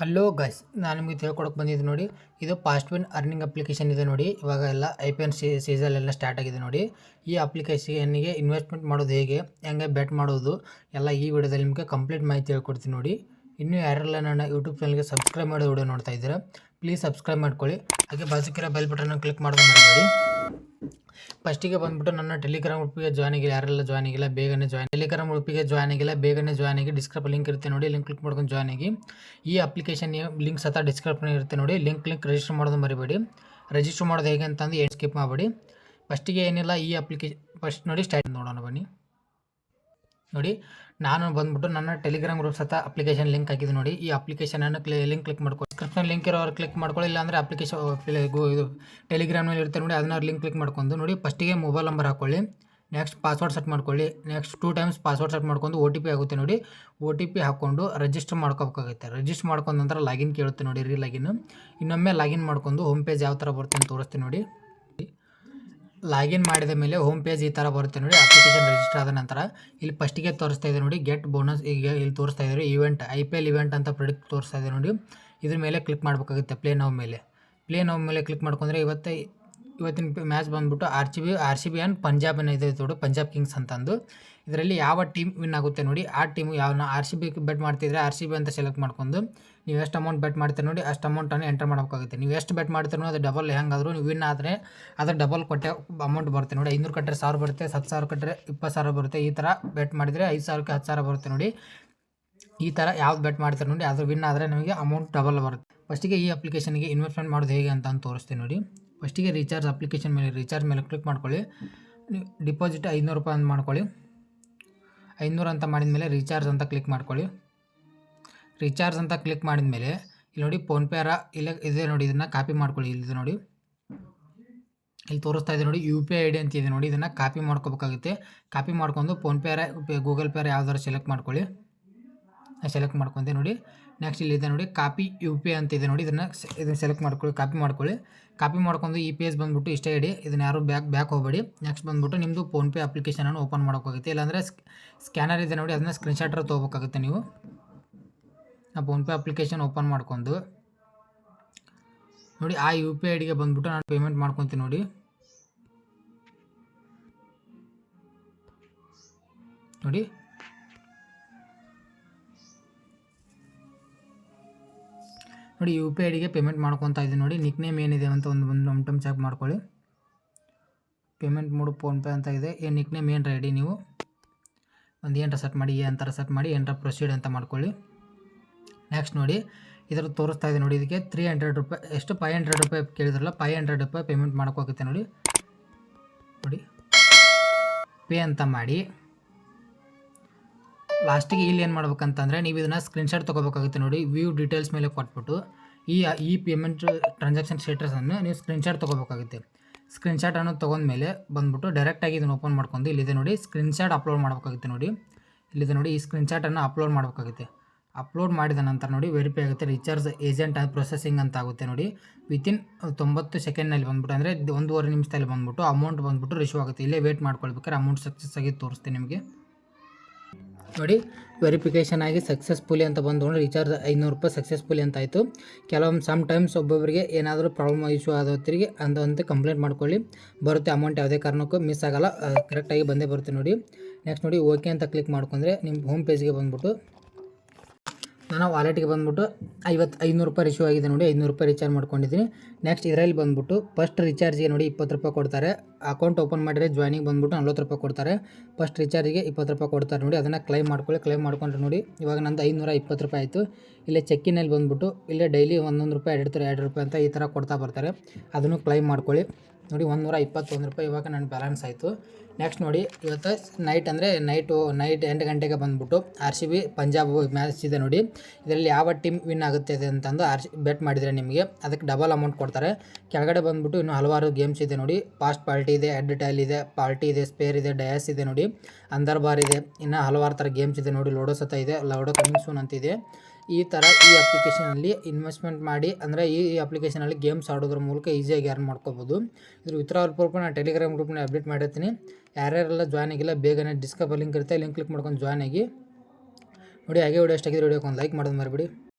Hello guys ನಾನು ನಿಮಗೆ ತಿಳ್ಕೊಡಕ್ಕೆ ಬಂದಿದ್ದು ನೋಡಿ, ಇದು ಫಾಸ್ಟ್ ವಿನ್ ಅರ್ನಿಂಗ್ ಅಪ್ಲಿಕೇಶನ್ ಇದೆ ನೋಡಿ. ಇವಾಗ ಎಲ್ಲ ಐ ಪಿ ಎನ್ ಸೀಸನ್ ಎಲ್ಲ ಸ್ಟಾರ್ಟ್ ಆಗಿದೆ ನೋಡಿ. ಈ ಅಪ್ಲಿಕೇಶನ್ನಿಗೆ ಇನ್ವೆಸ್ಟ್ಮೆಂಟ್ ಮಾಡೋದು ಹೇಗೆ, ಹೆಂಗೆ ಬೆಟ್ ಮಾಡೋದು, ಎಲ್ಲ ಈ ವಿಡಿಯೋದಲ್ಲಿ ನಿಮಗೆ ಕಂಪ್ಲೀಟ್ ಮಾಹಿತಿ ಹೇಳ್ಕೊಡ್ತೀನಿ ನೋಡಿ. ಇನ್ನೂ ಯಾರೆಲ್ಲ ನನ್ನ ಯೂಟ್ಯೂಬ್ ಚಾನಲ್ಗೆ ಸಬ್ಸ್ಕ್ರೈಬ್ ಮಾಡೋ ವಿಡಿಯೋ ನೋಡ್ತಾ ಇದ್ದೀರಾ ಪ್ಲೀಸ್ ಸಬ್ಸ್ಕ್ರೈಬ್ ಮಾಡ್ಕೊಳ್ಳಿ. ಹಾಗೆ ಬಾಜುಕಿರೋ ಬೆಲ್ ಬಟನ್ ಕ್ಲಿಕ್ ಮಾಡೋದು ಮಾಡಬೇಡಿ ಫಸ್ಟಿಗೆ ಬಂದ್ಬಿಟ್ಟು ನನ್ನ ಟೆಲಿಗ್ರಾಮ್ ಗ್ರೂಪಿಗೆ ಜಾಯ್ನ್ ಆಗಿಲ್ಲ, ಯಾರೆಲ್ಲ ಜಾಯ್ನ್ ಆಗಿಲ್ಲ, ಬೇಗನೆ ಜಾಯ್ನ್ ಟೆಲಿಗ್ರಾಮ್ ಗ್ರೂಪಿಗೆ ಜಾಯ್ನ್ ಆಗಿಲ್ಲ, ಬೇಗನೆ ಜಾಯ್ನ್ ಆಗಿ ಡಿಸ್ಕ್ರಿಪ್ ಲಿಂಕ್ ಇರುತ್ತೆ ನೋಡಿ ಲಿಂಕ್ ಕ್ಲಿಕ್ ಮಾಡ್ಕೊಂಡು ಜಾಯ್ನ್ ಆಗಿ. ಈ ಅಪ್ಲಿಕೇಶನ್ ಲಿಂಕ್ ಸಹ ಡಿಸ್ಕ್ರಿಪ್ಷನ್ ಇರುತ್ತೆ ನೋಡಿ ಲಿಂಕ್ ಲಿಂಕ್ ರಿಜಿಸ್ಟರ್ ಮಾಡೋದು ಮರಿಬೇಡಿ. ರಿಜಿಸ್ಟರ್ ಮಾಡೋದು ಹೇಗೆ ಅಂತಂದು ಏನು ಸ್ಕಿಪ್ ಮಾಡಬೇಡಿ. ಫಸ್ಟಿಗೆ ಏನಿಲ್ಲ, ಈ ಅಪ್ಲಿಕೇಶನ್ ಫಸ್ಟ್ ನೋಡಿ ಸ್ಟಾರ್ಟ್ ನೋಡೋಣ ಬನ್ನಿ. ನೋಡಿ, ನಾನು ಬಂದ್ಬಿಟ್ಟು ನನ್ನ ಟೆಲಿಗ್ರಾಮ್ ಗ್ರೂಪ್ ಸತ ಅಪ್ಲಿಕೇಶನ್ ಲಿಂಕ್ ಹಾಕಿದ್ದು ನೋಡಿ. ಈ ಅಪ್ಲಿಕೇಶನನ್ನು ಕ್ಲಿ ಲಿಂಕ್ ಕ್ಲಿಕ್ ಮಾಡ್ಕೊಳ್ಳಿ ಡಿಸ್ಕ್ರಿಪ್ಷನ್ ಲಿಂಕ್ ಇರೋರು ಕ್ಲಿಕ್ ಮಾಡ್ಕೊಳ್ಳಿ, ಇಲ್ಲಾಂದರೆ ಅಪ್ಲಿಕೇಶನ್ ಇದು ಟೆಲಿಗ್ರಾಮ್ನಲ್ಲಿ ಇರುತ್ತೆ ನೋಡಿ, ಅದನ್ನ ಲಿಂಕ್ ಕ್ಲಿಕ್ ಮಾಡ್ಕೊಂಡು ನೋಡಿ ಫಸ್ಟಿಗೆ ಮೊಬೈಲ್ ನಂಬರ್ ಹಾಕ್ಕೊಳ್ಳಿ ನೆಕ್ಸ್ಟ್ ಪಾಸ್ವರ್ಡ್ ಸೆಟ್ ಮಾಡ್ಕೊಳ್ಳಿ. Next two times password set ಮಾಡ್ಕೊಂಡು ಒ ಟಿ ಪಿ ಆಗುತ್ತೆ ನೋಡಿ. ಒ ಟಿ ಪಿ ಹಾಕ್ಕೊಂಡು ರಿಜಿಸ್ಟರ್ ಮಾಡ್ಕೋಬೇಕಾಗುತ್ತೆ. ರಿಜಿಸ್ಟರ್ ಮಾಡ್ಕೊಂಡ ನಂತರ ಲಾಗಿನ್ ಕೇಳುತ್ತೆ ನೋಡಿ ರೀ ಲಾಗಿನ್ ಇನ್ನೊಮ್ಮೆ ಲಾಗಿನ್ ಮಾಡ್ಕೊಂಡು ಹೋಮ್ ಪೇಜ್ ಯಾವ ಥರ ಬರುತ್ತೆ ಅಂತ ತೋರಿಸ್ತೀನಿ ನೋಡಿ. ಲಾಗಿನ್ ಮಾಡಿದ ಮೇಲೆ ಹೋಮ್ ಪೇಜ್ ಈ ಥರ ಬರುತ್ತೆ ನೋಡಿ ಅಪ್ಲಿಕೇಶನ್ ರಿಜಿಸ್ಟರ್ ಆದ ನಂತರ ಇಲ್ಲಿ ಫಸ್ಟಿಗೆ ತೋರಿಸ್ತಾ ಇದೆ ನೋಡಿ ಗೆಟ್ ಬೋನಸ್ ಈಗ ಇಲ್ಲಿ ತೋರಿಸ್ತಾ ಇದ್ದಾರೆ event I P L event ಅಂತ ಪ್ರೊಡಕ್ಟ್ ತೋರಿಸ್ತಾ ಇದೆ ನೋಡಿ. ಇದ್ರ ಮೇಲೆ ಕ್ಲಿಕ್ ಮಾಡಬೇಕಾಗುತ್ತೆ ಪ್ಲೇ ನಾವು ಮೇಲೆ. ಪ್ಲೇ ನಾವು ಮೇಲೆ ಕ್ಲಿಕ್ ಮಾಡ್ಕೊಂಡ್ರೆ ಇವತ್ತೇ ಇವತ್ತಿನ ಮ್ಯಾಚ್ ಬಂದ್ಬಿಟ್ಟು R C B R C B and Punjab ಏನಿದೆ ತೋಡು, ಪಂಜಾಬ್ ಕಿಂಗ್ಸ್ ಅಂತಂದು. ಇದರಲ್ಲಿ ಯಾವ ಟೀಮ್ ವಿನ್ ಆಗುತ್ತೆ ನೋಡಿ, ಆ ಟೀಮು ಯಾವ ಆರ್ ಸಿ ಬಿ ಬೆಟ್ ಮಾಡ್ತಿದ್ರೆ ಆರ್ ಸಿ ಬಿ ಅಂತ ಸೆಲೆಕ್ಟ್ ಮಾಡ್ಕೊಂಡು, ನೀವು ಎಷ್ಟು ಅಮೌಂಟ್ ಬೆಟ್ ಮಾಡ್ತೀರಿ ನೋಡಿ, ಅಷ್ಟು ಅಮೌಂಟನ್ನು ಎಂಟರ್ ಮಾಡಬೇಕಾಗುತ್ತೆ. ನೀವು ಎಷ್ಟು ಬೆಟ್ ಮಾಡ್ತೀರೋ ಅದು ಡಬಲ್ ಹೆಂಗಾದರೂ ನೀವು ವಿನ್ ಆದರೆ ಅದ್ರ ಡಬಲ್ ಕೊಟ್ಟೆ ಅಮೌಂಟ್ ಬರುತ್ತೆ ನೋಡಿ. ಐನೂರು ಕಟ್ಟರೆ ಸಾವಿರ ಬರುತ್ತೆ, ಹತ್ತು ಸಾವಿರ ಕಟ್ಟರೆ ಇಪ್ಪತ್ತು ಸಾವಿರ ಬರುತ್ತೆ. ಈ ಥರ ಬೆಟ್ ಮಾಡಿದರೆ ಐದು ಸಾವಿರಕ್ಕೆ ಹತ್ತು ಸಾವಿರ ಬರುತ್ತೆ ನೋಡಿ. ಈ ಥರ ಯಾವ್ದು ಬೆಟ್ ಮಾಡ್ತಾರೆ ನೋಡಿ ಅದು ವಿನ್ ಆದರೆ ನಿಮಗೆ ಅಮೌಂಟ್ ಡಬಲ್ ಬರುತ್ತೆ. ಫಸ್ಟಿಗೆ ಈ ಅಪ್ಲಿಕೇಶನ್ಗೆ ಇನ್ವೆಸ್ಟ್ಮೆಂಟ್ ಮಾಡೋದು ಹೇಗೆ ಅಂತ ತೋರಿಸ್ತೀನಿ ನೋಡಿ. ಫಸ್ಟಿಗೆ ರೀಚಾರ್ಜ್ ಅಪ್ಲಿಕೇಶನ್ ಮೇಲೆ ರೀಚಾರ್ಜ್ ಮೇಲೆ ಕ್ಲಿಕ್ ಮಾಡ್ಕೊಳ್ಳಿ. ಡಿಪಾಸಿಟ್ ಐನೂರು ರೂಪಾಯಿ ಅಂತ ಮಾಡ್ಕೊಳ್ಳಿ. ಐನೂರು ಅಂತ ಮಾಡಿದ ಮೇಲೆ ರೀಚಾರ್ಜ್ ಅಂತ ಕ್ಲಿಕ್ ಮಾಡ್ಕೊಳ್ಳಿ. ರೀಚಾರ್ಜ್ ಅಂತ ಕ್ಲಿಕ್ ಮಾಡಿದ ಮೇಲೆ ಇಲ್ಲಿ ನೋಡಿ ಫೋನ್ಪೇ ಅರ ಇಲ್ಲ ಇದೆ ನೋಡಿ, ಇದನ್ನು ಕಾಪಿ ಮಾಡ್ಕೊಳ್ಳಿ ಇಲ್ಲಿದೆ ನೋಡಿ. ಇಲ್ಲಿ ತೋರಿಸ್ತಾ ಇದೆ ನೋಡಿ ಯು ಪಿ ಐ ಡಿ ಅಂತ ಇದೆ ನೋಡಿ, ಇದನ್ನು ಕಾಪಿ ಮಾಡ್ಕೋಬೇಕಾಗುತ್ತೆ. ಕಾಪಿ ಮಾಡ್ಕೊಂಡು ಫೋನ್ಪೇ ಅರ ಗೂಗಲ್ ಪೇ ಅರ ಯಾವ್ದಾರು ಸೆಲೆಕ್ಟ್ ಮಾಡ್ಕೊಳ್ಳಿ. ಸೆಲೆಕ್ಟ್ ಮಾಡ್ಕೊಂಡೆ ನೋಡಿ. ನೆಕ್ಸ್ಟ್ ಇಲ್ಲಿ ಇದೆ ನೋಡಿ ಕಾಪಿ ಯು ಪಿ ಅಂತ ಇದೆ ನೋಡಿ. ಇದನ್ನು ಇದನ್ನು ಸೆಲೆಕ್ಟ್ ಮಾಡ್ಕೊಳ್ಳಿ ಕಾಪಿ ಮಾಡ್ಕೊಳ್ಳಿ. ಕಾಪಿ ಮಾಡ್ಕೊಂಡು ಈ ಎಸ್ ಬಂದುಬಿಟ್ಟು ಇಷ್ಟೇ ಇಡಿ. ಇದನ್ನು ಯಾರು ಬ್ಯಾಕ್ ಬ್ಯಾಕ್ ಹೋಗಬೇಡಿ. ನೆಕ್ಸ್ಟ್ ಬಂದುಬಿಟ್ಟು ನಿಮ್ಮದು ಫೋನ್ಪೇ ಅಪ್ಲಿಕೇಶನನ್ನು ಓಪನ್ ಮಾಡೋಕ್ಕಾಗುತ್ತೆ ಇಲ್ಲಾಂದರೆ ಸ್ಕ್ಯಾನರ್ ಇದೆ ನೋಡಿ, ಅದನ್ನ ಸ್ಕ್ರೀನ್ಶಾಟರ್ ತೊಗೋಬೇಕಾಗುತ್ತೆ ನೀವು. ಆ ಫೋನ್ಪೇ ಅಪ್ಲಿಕೇಶನ್ ಓಪನ್ ಮಾಡ್ಕೊಂಡು. ನೋಡಿ, ಆ ಯು ಪಿ ಐ ಡಿಗೆ ಬಂದುಬಿಟ್ಟು ನಾನು ಪೇಮೆಂಟ್ ಮಾಡ್ಕೊತೀನಿ ನೋಡಿ. ನೋಡಿ. ನೋಡಿ, ಯು ಪಿ ಐ ಪೇಮೆಂಟ್ ಮಾಡ್ಕೊತಾ ಇದ್ದೀನಿ ನೋಡಿ ನಿಕ್ ನೇಮ್ ಏನಿದೆ ಅಂತ ಒಂದು ಒಂದು ಒಮ್ ಟೈಮ್ ಚೆಕ್ ಮಾಡ್ಕೊಳ್ಳಿ. ಪೇಮೆಂಟ್ ಮೂಡು ಫೋನ್ಪೇ ಅಂತ ಇದೆ. ಏನು ನಿಕ್ ನೇಮ್ ಏನು ರೆಡಿ ನೀವು? ಒಂದು ಏನರ ಸೆಟ್ ಮಾಡಿ, ಏ ಅಂತಾರ ಸೆಟ್ ಮಾಡಿ, ಏನರ ಪ್ರೊಸೀಡ್ ಅಂತ ಮಾಡ್ಕೊಳ್ಳಿ. ನೆಕ್ಸ್ಟ್ ನೋಡಿ ಇದರ ತೋರಿಸ್ತಾ ಇದೆ ನೋಡಿ, ಇದಕ್ಕೆ ತ್ರೀ ಹಂಡ್ರೆಡ್ ರೂಪಾಯಿ, ಎಷ್ಟು? ಫೈವ್ ಹಂಡ್ರೆಡ್ ರೂಪಾಯಿ ಕೇಳಿದ್ರಲ್ಲ ಫೈವ್ ಹಂಡ್ರೆಡ್ ರೂಪಾಯಿ ಪೇಮೆಂಟ್ ಮಾಡೋಕ್ಕೋಗುತ್ತೆ ನೋಡಿ. ನೋಡಿ. ಪೇ ಅಂತ ಮಾಡಿ. ಲಾಸ್ಟಿಗೆ ಇಲ್ಲಿ ಏನು ಮಾಡ್ಬೇಕಂತಂದರೆ ನೀವು ಇದನ್ನು ಸ್ಕ್ರೀನ್ಶಾಟ್ ತೊಗೋಬೇಕಾಗುತ್ತೆ ನೋಡಿ ವ್ಯೂ ಡೀಟೇಲ್ಸ್ ಮೇಲೆ ಕೊಟ್ಬಿಟ್ಟು ಈ ಈ ಪೇಮೆಂಟ್ ಟ್ರಾನ್ಸಾಕ್ಷನ್ ಸ್ಟೇಟಸನ್ನು ನೀವು ಸ್ಕ್ರೀನ್ಶಾಟ್ ತೊಗೋಬೇಕಾಗುತ್ತೆ. ತಗೊಂಡ ಮೇಲೆ ಬಂದ್ಬಿಟ್ಟು ಡೈರೆಕ್ಟಾಗಿ ಇದನ್ನು ಓಪನ್ ಮಾಡ್ಕೊಂಡು ಇಲ್ಲಿದೆ ನೋಡಿ ಸ್ಕ್ರೀನ್ಶಾಟ್ ಅಪ್ಲೋಡ್ ಮಾಡಬೇಕಾಗುತ್ತೆ ನೋಡಿ. ಇಲ್ಲಿದೆ ನೋಡಿ, ಈ ಸ್ಕ್ರೀನ್ಶಾಟನ್ನು ಅಪ್ಲೋಡ್ ಮಾಡಬೇಕಾಗುತ್ತೆ. ಅಪ್ಲೋಡ್ ಮಾಡಿದ ನಂತರ ನೋಡಿ ವೆರಿಫೈ ಆಗುತ್ತೆ ರಿಚಾರ್ಜ್ ಏಜೆಂಟ್ ಪ್ರೊಸೆಸಿಂಗ್ ಅಂತ ಆಗುತ್ತೆ ನೋಡಿ. ವಿತಿನ್ ತೊಂಬತ್ತು ಸೆಕೆಂಡ್ನಲ್ಲಿ ಬಂದ್ಬಿಟ್ಟು, ಅಂದರೆ ಒಂದೂವರೆ ನಿಮಿಷದಲ್ಲಿ ಬಂದ್ಬಿಟ್ಟು ಅಮೌಂಟ್ ಬಂದ್ಬಿಟ್ಟು ರಿಶೀವ್ ಆಗುತ್ತೆ. ಇಲ್ಲೇ ವೇಟ್ ಮಾಡ್ಕೊಳ್ಬೇಕಾದ್ರೆ ಅಮೌಂಟ್ ಸಕ್ಸಸ್ ಆಗಿ ತೋರಿಸ್ತೀನಿ ನಿಮಗೆ. ನೋಡಿ ವೆರಿಫಿಕೇಷನ್ ಆಗಿ ಸಕ್ಸಸ್ಫುಲಿ ಅಂತ ಬಂದು ರೀಚಾರ್ಜ್ ಐನೂರು ರೂಪಾಯಿ ಸಕ್ಸಸ್ಫುಲಿ ಅಂತ ಆಯಿತು. ಕೆಲವೊಂದು ಸಮ್ ಟೈಮ್ಸ್ ಒಬ್ಬೊಬ್ಬರಿಗೆ ಏನಾದರೂ ಪ್ರಾಬ್ಲಮ್ ಇಶ್ಯೂ ಆದೋತ್ತಿಗೆ ಅಂತ ಕಂಪ್ಲೇಂಟ್ ಮಾಡ್ಕೊಳ್ಳಿ. ಬರುತ್ತೆ ಅಮೌಂಟ್ ಯಾವುದೇ ಕಾರಣಕ್ಕೂ ಮಿಸ್ ಆಗೋಲ್ಲ. ಕರೆಕ್ಟಾಗಿ ಬಂದೇ ಬರುತ್ತೆ ನೋಡಿ. ನೆಕ್ಸ್ಟ್ ನೋಡಿ ಓಕೆ ಅಂತ ಕ್ಲಿಕ್ ಮಾಡ್ಕೊಂಡ್ರೆ ನಿಮ್ಮ ಹೋಮ್ ಪೇಜ್ಗೆ ಬಂದ್ಬಿಟ್ಟು ನಾನು ವಾಲೆಟ್ಗೆ ಬಂದ್ಬಿಟ್ಟು ಐವತ್ತು ಐನೂರು ರೂಪಾಯಿ ರಿಶ್ಯೂ ಆಗಿದೆ ನೋಡಿ ಐನೂರು ರೂಪಾಯಿ ರಿಚಾರ್ಜ್ ಮಾಡ್ಕೊಂಡಿದ್ದೀನಿ. ನೆಕ್ಸ್ಟ್ ಇದರಲ್ಲಿ ಬಂದ್ಬಿಟ್ಟು ಫಸ್ಟ್ ರಿಚಾರ್ಜ್ಗೆ ನೋಡಿ ಇಪ್ಪತ್ತು ರೂಪಾಯಿ ಕೊಡ್ತಾರೆ. ಅಕೌಂಟ್ ಓಪನ್ ಮಾಡಿದ್ರೆ ಜಾಯ್ನಿಗೆ ಬಂದ್ಬಿಟ್ಟು ನಲ್ವತ್ತು ರೂಪಾಯಿ ಕೊಡ್ತಾರೆ. ಫಸ್ಟ್ ರಿಚಾರ್ಜ್ಗೆ ಇಪ್ಪತ್ತು ರೂಪಾಯಿ ಕೊಡ್ತಾರೆ ನೋಡಿ, ಅದನ್ನು ಕ್ಲೈಮ್ ಮಾಡ್ಕೊಳ್ಳಿ ಕ್ಲೈಮ್ ಮಾಡ್ಕೊಂಡ್ರೆ ನೋಡಿ, ಇವಾಗ ನಂದು ಐನೂರ ಇಪ್ಪತ್ತು ರೂಪಾಯಿ ಆಯಿತು. ಇಲ್ಲೇ ಚೆಕ್ಕಿನಲ್ಲಿ ಬಂದ್ಬಿಟ್ಟು, ಇಲ್ಲೇ ಡೈಲಿ ಒಂದೊಂದು ರೂಪಾಯಿ, ಎರಡು ಎರಡು ರೂಪಾಯಿ ಅಂತ ಈ ಥರ ಕೊಡ್ತಾ ಬರ್ತಾರೆ. ಅದನ್ನು ಕ್ಲೈಮ್ ಮಾಡ್ಕೊಳ್ಳಿ. ನೋಡಿ ಒಂದು ನೂರ ಇಪ್ಪತ್ತೊಂದು ರೂಪಾಯಿ ಇವಾಗ ನನ್ನ ಬ್ಯಾಲೆನ್ಸ್ ಆಯಿತು. ನೆಕ್ಸ್ಟ್ ನೋಡಿ, ಇವತ್ತು ನೈಟ್ ಅಂದರೆ ನೈಟು ನೈಟ್ ಎಂಟು ಗಂಟೆಗೆ ಬಂದುಬಿಟ್ಟು R C B Punjab match ಇದೆ ನೋಡಿ. ಇದರಲ್ಲಿ ಯಾವ ಟೀಮ್ ವಿನ್ ಆಗುತ್ತೆ ಅಂತಂದು ಆರ್ ಸಿ ಬೆಟ್ ಮಾಡಿದರೆ ನಿಮಗೆ. ಅದಕ್ಕೆ ಡಬಲ್ ಅಮೌಂಟ್ ಕೊಡ್ತಾರೆ. ಕೆಳಗಡೆ ಬಂದುಬಿಟ್ಟು ಇನ್ನೂ ಹಲವಾರು ಗೇಮ್ಸ್ ಇದೆ ನೋಡಿ. ಫಾಸ್ಟ್ ಪಾರ್ಟಿ ಇದೆ ಎಡ್ ಟೈಲ್ ಇದೆ ಪಾರ್ಟಿ ಇದೆ ಸ್ಪೇರ್ ಇದೆ ಡಯಾಸ್ ಇದೆ ನೋಡಿ. ಅಂದರ್ ಬಾರ್ ಇದೆ, ಇನ್ನು ಹಲವಾರು ಥರ ಗೇಮ್ಸ್ ಇದೆ ನೋಡಿ. ಲೋಡೋ ಸತ ಇದೆ ಲೋಡೋ ಕಮಿಂಗ್ ಸೂನ್ ಅಂತಿದೆ ಈ ಥರ ಈ ಅಪ್ಲಿಕೇಶನಲ್ಲಿ ಇನ್ವೆಸ್ಟ್ಮೆಂಟ್ ಮಾಡಿ, ಅಂದರೆ ಈ ಅಪ್ಲಿಕೇಶನಲ್ಲಿ ಗೇಮ್ಸ್ ಆಡೋದ್ರ ಮೂಲಕ ಈಸಿಯಾಗಿ ಅರ್ನ್ ಮಾಡ್ಕೋಬೋದು. ಇದ್ರ ಉತ್ತರ ಪೂರ್ವ ನಾನು ಟೆಲಿಗ್ರಾಮ್ ಗ್ರೂಪ್ನ ಅಪ್ಡೇಟ್ ಮಾಡಿರ್ತೀನಿ. ಯಾರ್ಯಾರೆಲ್ಲ ಜಾಯ್ನ್ ಆಗಿಲ್ಲ, ಬೇಗನೆ ಡಿಸ್ಕವರ್ ಲಿಂಕ್ ಇರುತ್ತೆ ಲಿಂಕ್ ಕ್ಲಿಕ್ ಮಾಡ್ಕೊಂಡು ಜಾಯ್ನ್ ಆಗಿ. ನೋಡಿ, ಹಾಗೆ ವಿಡಿಯೋ ಎಷ್ಟಾಗಿದೆ ವಿಡಿಯೋಕ್ಕೆ ಒಂದು ಲೈಕ್ ಮಾಡೋದು ಮರಿಬಿಡಿ.